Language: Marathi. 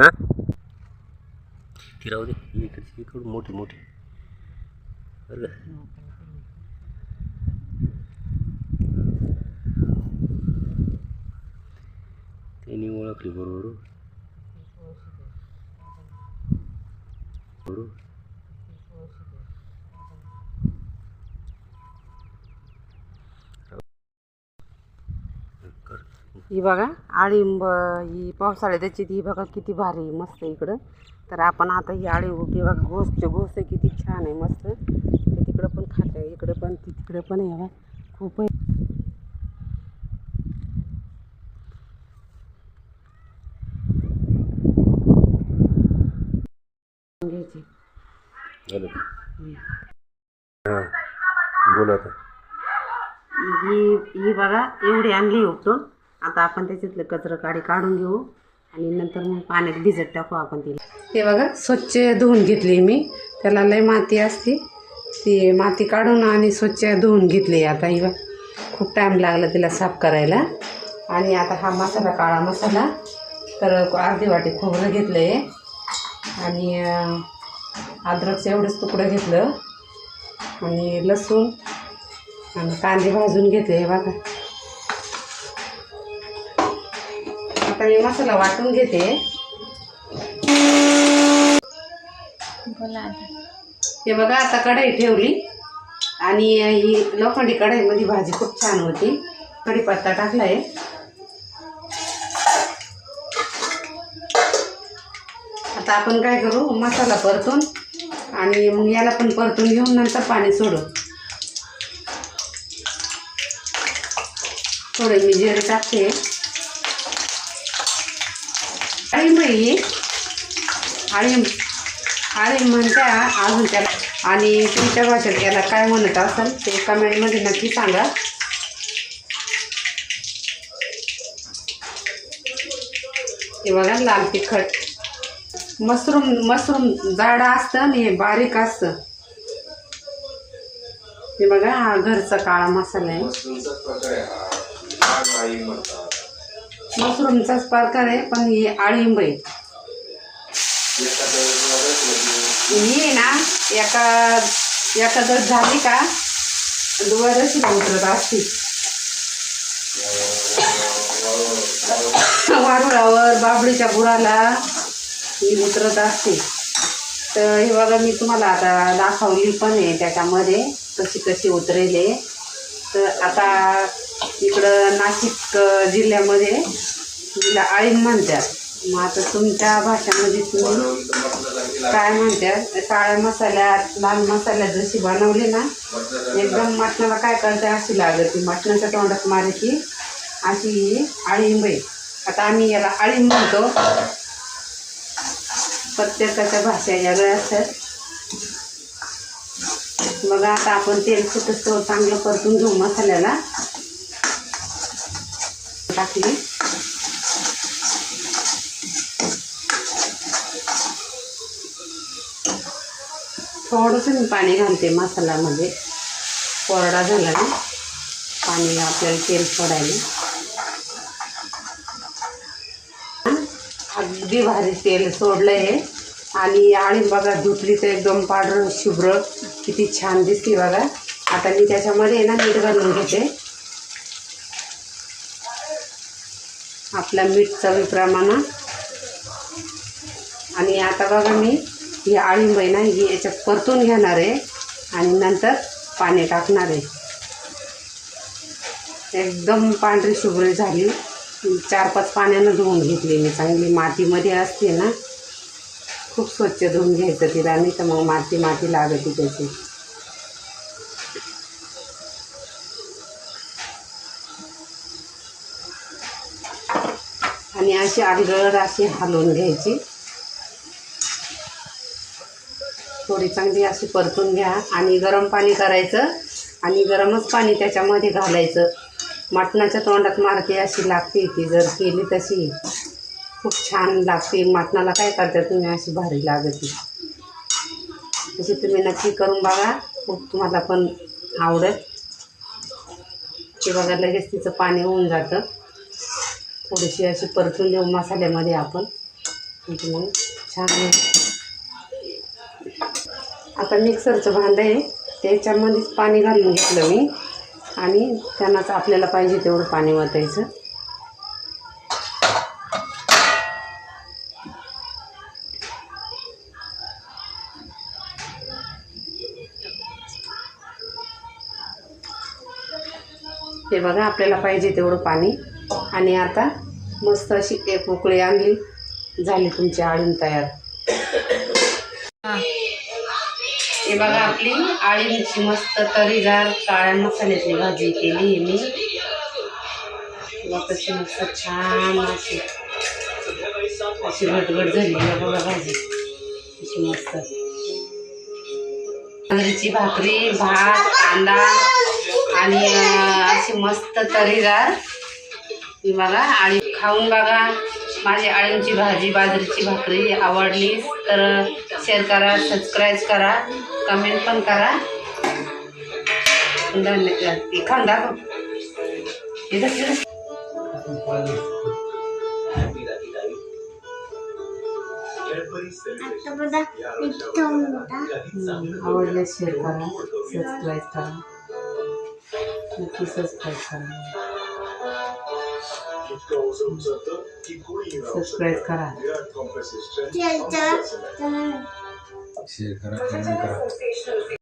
हां ती राहू दे ही इकडची इकडून मोठी मोठी बरं का त्यांनी ओळखली बरोबर बरोबर ही बघा आळिंब ही पावसाळ्याची ही बघा किती भारी आहे, मस्त इकडं. तर आपण आता ही आळिंब ही बघा घोसचे घोस आहे किती छान आहे मस्त. ते तिकडं पण खात आहे इकडं पण ती तिकडं पण आहे बघा खूप आहे. घ्यायची. बोला ही ही बघा एवढी आणली उपटून आता आपण त्याच्यातलं कचरं काढी काढून घेऊ आणि नंतर मग पाण्यात भिजत टाकू आपण तिला. ते बघा स्वच्छ धुवून घेतली मी. त्याला लय माती असते. ती माती काढून आणि स्वच्छ धुवून घेतली आता ही खूप टाईम लागला तिला साफ करायला. आणि आता हा मसाला काळा मसाला. तर अर्धी वाटी खोबरं घेतलं आहे आणि अद्रकचं एवढंच तुकडं घेतलं. आणि लसूण आणि कांदे भाजून घेतले हे बघा. आता मी मसाला वाटून घेते. हे बघा आता कढई ठेवली. आणि ही लोखंडी कढईमध्ये भाजी खूप छान होती. कढीपत्ता टाकलाय. आता आपण काय करू? मसाला परतून आणि मग याला पण परतून घेऊन नंतर पाणी सोडू. थोडे मी जिरे टाकते. आळीम आणि आणि म्हणत्या अजून त्याला आणि तुमच्या भाषेत याला काय म्हणत असाल ते कमेंटमध्ये नक्की सांगा. हे बघा लाल तिखट. मशरूम मशरूम जाडं असतं आणि हे बारीक असतं. हे बघा हा घरचा काळा मसाला आहे. मशरूमचाच प्रकार आहे पण ही आळिंब आहे ही ना एका एखादं झाली का दुवारशी उतरत असते. वारुळावर बाबडीच्या गुळाला ही उतरत असते. तर हे बघा मी तुम्हाला आता दाखवली पण आहे त्याच्यामध्ये कशी कशी उतरेले तर आता इकडं नाशिक जिल्ह्यामध्ये तिला आळीम म्हणतात. मग आता तुमच्या भाषेमध्ये तुम्ही काय म्हणतात? काळ्या मसाल्यात लाल मसाल्यात जशी बनवली ना एकदम मटणाला काय करते अशी लागते. मटणाच्या तोंडात मारायची अशी ही आळींब आहे आता आम्ही याला आळींब म्हणतो. प्रत्येकाच्या भाषा वेगळ्या असतात. मग आता आपण तेल सुटतो चांगलं परतून घेऊ मसाल्याला. टाकली. थोडंसं मी पाणी घालते मसाल्यामध्ये. कोरडा झाला ना पाणी आपल्याला तेल सोडायला. अगदी भारी तेल सोडलं आहे आणि आळी बघा धुतली तर एकदम पांढरं शुभ्र. किती छान दिसते बघा. आता मी त्याच्यामध्ये ना मीठ घालून घेते. आपल्या मीठ चवीप्रमाणे आणि आता बघा मी ही आळिंब आहे ना ही याच्यात परतून घेणार आहे. आणि नंतर पाणी टाकणार आहे. एकदम पांढरी शुभ्र झाली. चार पाच पाण्यानं धुवून घेतली मी. चांगली मातीमध्ये असते ना. खूप स्वच्छ धुवून घ्यायचं तिला नाही तर मग माती माती लागते त्याची. आणि अशी अलगद अशी हलवून घ्यायची. थोडी चांगली अशी परतून घ्या आणि गरम पाणी करायचं आणि गरमच पाणी त्याच्यामध्ये घालायचं. मटणाच्या तोंडात मारते अशी लागते ती जर केली तशी. खूप छान लागते. मटणाला काय करता तुम्ही? अशी भारी लागते तशी तुम्ही नक्की करून बघा. खूप तुम्हाला पण आवडत ते बघा लगेच तिचं पाणी होऊन जातं. थोडीशी अशी परतून देऊ मसाल्यामध्ये आपण. मग. छान आता मिक्सरचं भांडं आहे. त्याच्यामध्येच पाणी घालून घेतलं मी. आणि त्यांनाच आपल्याला पाहिजे तेवढं पाणी वाटायचं हे बघा आपल्याला पाहिजे तेवढं पाणी. आणि आता मस्त अशी एक उकळी आणली झाली तुमची आळीण तयार. हे. बघा आपली आळींची मस्त तरीदार काळ्या मसाल्याची भाजी केली मी. तशी कशी मस्त छान अशी अशी घटघट झाली बघा भाजी अशी मस्त. भाकरी भात कांदा. आणि अशी मस्त तरीदार ही बघा आणि खाऊन बघा माझी आळूची भाजी बाजरीची भाकरी आवडली तर शेअर करा सबस्क्राईब करा कमेंट पण करा. धन्यवाद खाऊन दाखव. आवडल्यास शेअर करा सबस्क्राईब करा. नक्की सबस्क्राईब करा सबस्क्राईब करा शेअर करा कमेंट करा